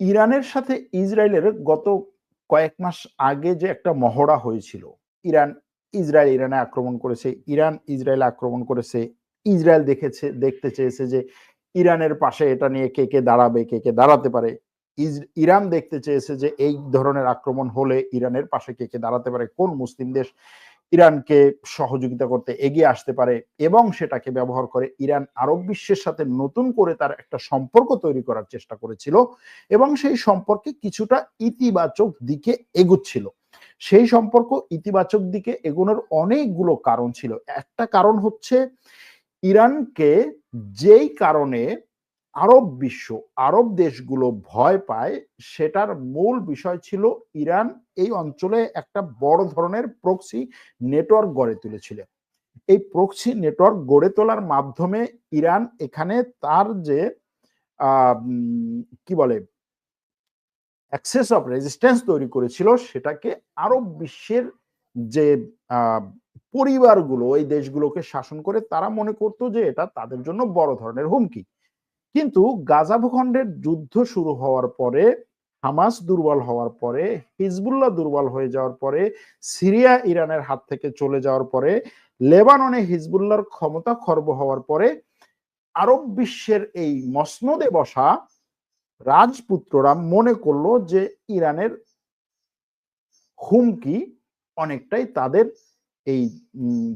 ইরানের সাথে ইসরায়েলের গত কয়েক মাস আগে যে একটা মহড়া হয়েছিল, ইরান, ইসরায়েল ইরানে আক্রমণ করেছে, ইরান, ইসরায়েল আক্রমণ করেছে, ইসরায়েল দেখেছে, দেখতে চেয়েছে যে ইরানের পাশে এটা নিয়ে কে কে দাঁড়াবে, কে কে দাঁড়াতে পারে। ইরান দেখতে চেয়েছে যে এই ধরনের আক্রমণ হলে ইরানের পাশে কে কে দাঁড়াতে পারে, কোন মুসলিম দেশ ইরানকে সহযোগিতা করতে এগিয়ে আসতে পারে এবং সেটাকে ব্যবহার করে ইরান আরব বিশ্বের সাথে নতুন করে তার একটা সম্পর্ক তৈরি করার চেষ্টা করেছিল এবং সেই সম্পর্কে কিছুটা ইতিবাচক দিকে এগুচ্ছিল। সেই সম্পর্ক ইতিবাচক দিকে এগোনোর অনেকগুলো কারণ ছিল। একটা কারণ হচ্ছে ইরানকে যেই কারণে আরব বিশ্ব, আরব দেশগুলো ভয় পায়। সেটার মূল বিষয় ছিল ইরান। এই অঞ্চলে একটা বড় ধরনের প্রক্সি নেটওয়ার্ক গড়ে তুলেছিল। এই প্রক্সি নেটওয়ার্ক গড়ে তোলার মাধ্যমে ইরান এখানে তার যে কি বলে অ্যাক্সেস অফ রেজিস্ট্যান্স তৈরি করেছিল, সেটাকে আরব বিশ্বের যে পরিবারগুলো, এই দেশগুলোকে শাসন করে, তারা মনে করতো যে এটা তাদের জন্য বড় ধরনের হুমকি। কিন্তু গাজা ভূখণ্ডের যুদ্ধ শুরু হওয়ার পরে, হামাস দুর্বল হওয়ার পরে, হিজবুল্লাহ দুর্বল হয়ে যাওয়ার পরে, সিরিয়া ইরানের হাত থেকে চলে যাওয়ার পরে, লেবাননে হিজবুল্লাহর ক্ষমতা খর্ব হওয়ার পরে, আরব বিশ্বের এই মসনদে বসা রাজপুত্ররা মনে করল যে ইরানের হুমকি অনেকটাই তাদের এই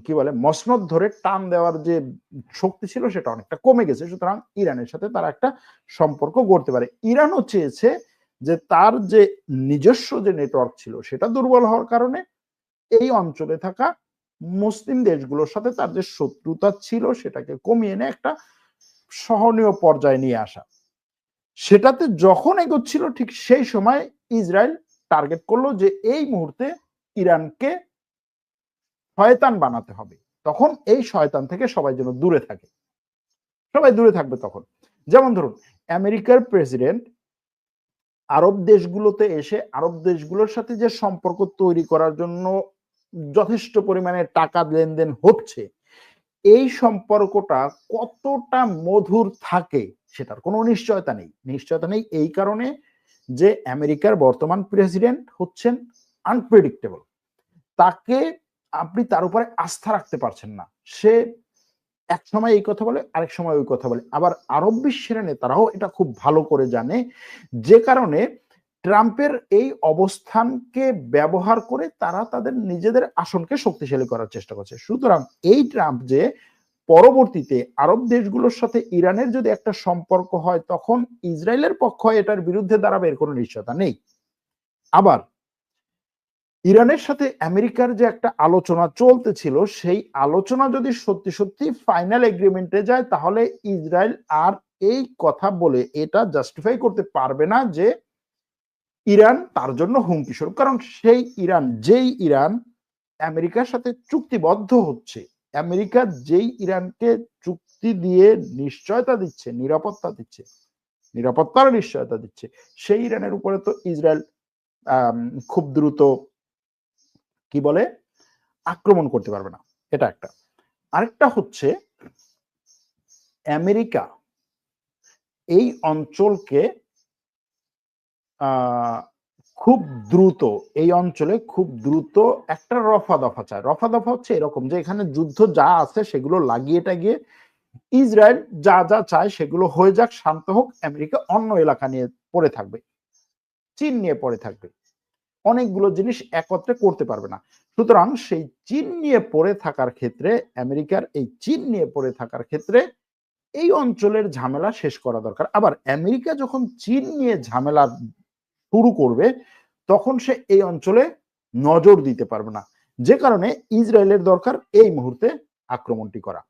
কি বলে, মসনদ ধরে টান দেওয়ার যে শক্তি ছিল সেটা অনেকটা কমে গেছে। সুতরাং ইরানের সাথে তারা একটা সম্পর্ক গড়তে পারে। ইরানও চেয়েছে যে তার যে নিজস্ব যে নেটওয়ার্ক ছিল সেটা দুর্বল হওয়ার কারণে এই অঞ্চলে থাকা মুসলিম দেশগুলোর সাথে তার যে শত্রুতা ছিল সেটাকে কমিয়ে এনে একটা সহনীয় পর্যায়ে নিয়ে আসা। সেটাতে যখন এগোচ্ছিল ঠিক সেই সময় ইসরায়েল টার্গেট করল যে এই মুহূর্তে ইরানকে শয়তান বানাতে হবে। তখন এই শয়তান থেকে সবাই যেন দূরে থাকে। সবাই দূরে থাকবে তখন। যেমন ধরুন, আমেরিকার প্রেসিডেন্ট আরব দেশগুলোতে এসে আরব দেশগুলোর সাথে যে সম্পর্ক তৈরি করার জন্য যথেষ্ট পরিমাণে টাকা লেনদেন হচ্ছে, এই সম্পর্কটা কতটা মধুর থাকে সেটার কোনো নিশ্চয়তা নেই। নিশ্চয়তা নেই এই কারণে যে আমেরিকার বর্তমান প্রেসিডেন্ট হচ্ছেন আনপ্রেডিক্টেবল তাকে আপনি তার উপরে আস্থা রাখতে পারছেন না। সে এক সময় এই কথা বলে, আরেক সময় ওই কথা বলে। আবার আরব বিশ্বের নেতারাও এটা খুব ভালো করে জানে, যে কারণে ট্রাম্পের এই অবস্থানকে ব্যবহার করে তারা তাদের নিজেদের আসনকে শক্তিশালী করার চেষ্টা করছে। সুতরাং এই ট্রাম্প যে পরবর্তীতে আরব দেশগুলোর সাথে ইরানের যদি একটা সম্পর্ক হয়, তখন ইসরায়েলের পক্ষ এটার বিরুদ্ধে দাঁড়াবে এর কোনো নিশ্চয়তা নেই। আবার ইরানের সাথে আমেরিকার যে একটা আলোচনা চলতেছিল, সেই আলোচনা যদি সত্যি সত্যি ফাইনাল এগ্রিমেন্টে যায়, তাহলে ইসরায়েল আর এই কথা বলে এটা জাস্টিফাই করতে পারবে না যে ইরান তার জন্য হুমকি স্বরূপ। কারণ সেই ইরান, যেই ইরান আমেরিকার সাথে চুক্তিবদ্ধ হচ্ছে, আমেরিকা যেই ইরানকে চুক্তি দিয়ে নিশ্চয়তা দিচ্ছে, নিরাপত্তা দিচ্ছে, নিরাপত্তার নিশ্চয়তা দিচ্ছে, সেই ইরানের উপরে তো ইসরায়েল খুব দ্রুত কি বলে? আক্রমণ করতে পারবে না। এটা একটা। আরেকটা হচ্ছে আমেরিকা এই অঞ্চলকে খুব দ্রুত, এই অঞ্চলে খুব দ্রুত একটা রফা দফা চায়। রফা দফা হচ্ছে এরকম যে এখানে যুদ্ধ যা আছে সেগুলো লাগিয়ে টাগিয়ে ইসরায়েল যা যা চায় সেগুলো হয়ে যাক, শান্ত হোক, আমেরিকা অন্য এলাকা নিয়ে পড়ে থাকবে। চীন নিয়ে পড়ে থাকবে। অনেকগুলো জিনিস একত্রে করতে পারবে না। সুতরাং সেই চীন নিয়ে পড়ে থাকার ক্ষেত্রে, আমেরিকার এই চীন নিয়ে পড়ে থাকার ক্ষেত্রে এই অঞ্চলের ঝামেলা শেষ করা দরকার। আবার আমেরিকা যখন চীন নিয়ে ঝামেলা শুরু করবে, তখন সে এই অঞ্চলে নজর দিতে পারবে না। যে কারণে ইসরায়েলের দরকার এই মুহূর্তে আক্রমণটি করা।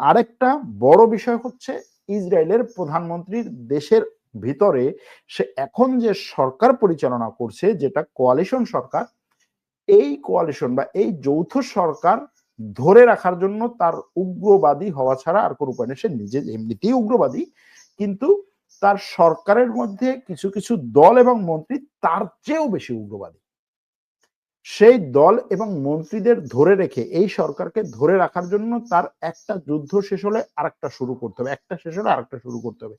আরেকটা বড় বিষয় হচ্ছে, ইসরায়েলের প্রধানমন্ত্রীর দেশের ভিতরে সে এখন যে সরকার পরিচালনা করছে, যেটা কোয়ালিশন সরকার, এই কোয়ালিশন বা এই যৌথ সরকার ধরে রাখার জন্য তার উগ্রবাদী হওয়া ছাড়া আর কোনো উপায় নেই। সে নিজে এমনিতেই উগ্রবাদী, কিন্তু তার সরকারের মধ্যে কিছু কিছু দল এবং মন্ত্রী তার চেয়েও বেশি উগ্রবাদী। সেই দল এবং মন্ত্রীদের ধরে রেখে এই সরকারকে ধরে রাখার জন্য তার একটা যুদ্ধ শেষ হলে আরেকটা শুরু করতে হবে। একটা শেষ হলে আরেকটা শুরু করতে হবে।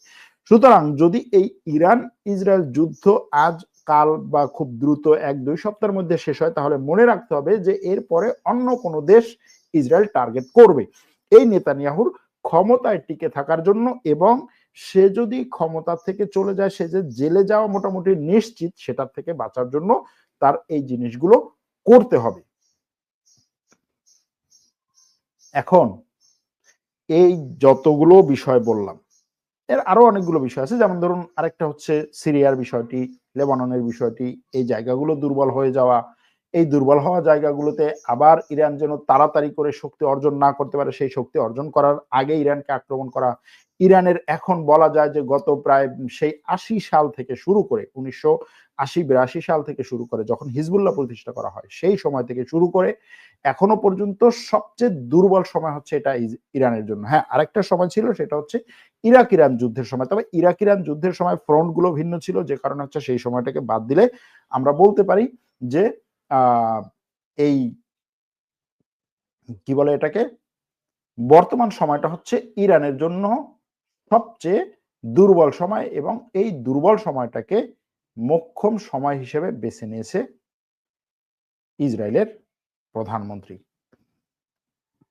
সুতরাং যদি এই ইরান ইসরায়েল যুদ্ধ আজ, কাল বা খুব দ্রুত এক, দুই সপ্তাহের মধ্যে শেষ হয়, তাহলে মনে রাখতে হবে যে এরপরে অন্য কোনো দেশ ইসরায়েল টার্গেট করবে। এই নেতানিয়াহুর ক্ষমতায় টিকে থাকার জন্য এবং সে যদি ক্ষমতা থেকে চলে যায়, সে যে জেলে যাওয়া মোটামুটি নিশ্চিত সেটার থেকে বাঁচার জন্য তার এই জিনিসগুলো করতে হবে। এখন এই যতগুলো বিষয় বললাম, এর আরও অনেকগুলো বিষয় আছে। যেমন ধরুন আরেকটা হচ্ছে সিরিয়ার বিষয়টি, লেবাননের বিষয়টি, এই জায়গাগুলো দুর্বল হয়ে যাওয়া এই দুর্বল হওয়া জায়গাগুলোতে আবার ইরান যেন তাড়াতাড়ি করে শক্তি অর্জন না করতে পারে, সেই শক্তি অর্জন করার আগে ইরানকে আক্রমণ করা। ইরানের এখন বলা যায় যে গত প্রায় সেই আশি সাল থেকে শুরু করে, উনিশশো আশি, বিরাশি সাল থেকে শুরু করে যখন হিজবুল্লাহ প্রতিষ্ঠা করা হয়, সেই সময় থেকে শুরু করে এখনও পর্যন্ত সবচেয়ে দুর্বল সময় হচ্ছে এটা ইরানের জন্য। হ্যাঁ আরেকটা সময় ছিল সেটা হচ্ছে ইরাক ইরান যুদ্ধের সময়। তবে ইরাক ইরান যুদ্ধের সময় ফ্রন্টগুলো ভিন্ন ছিল, যে কারণে হচ্ছে সেই সময়টাকে বাদ দিলে আমরা বলতে পারি যে এই কি বলে এটাকে? বর্তমান সময়টা হচ্ছে ইরানের জন্য সবচেয়ে দুর্বল সময় এবং এই দুর্বল সময়টাকে মোক্ষম সময় হিসেবে বেছে নিয়েছে ইসরায়েলের প্রধানমন্ত্রী।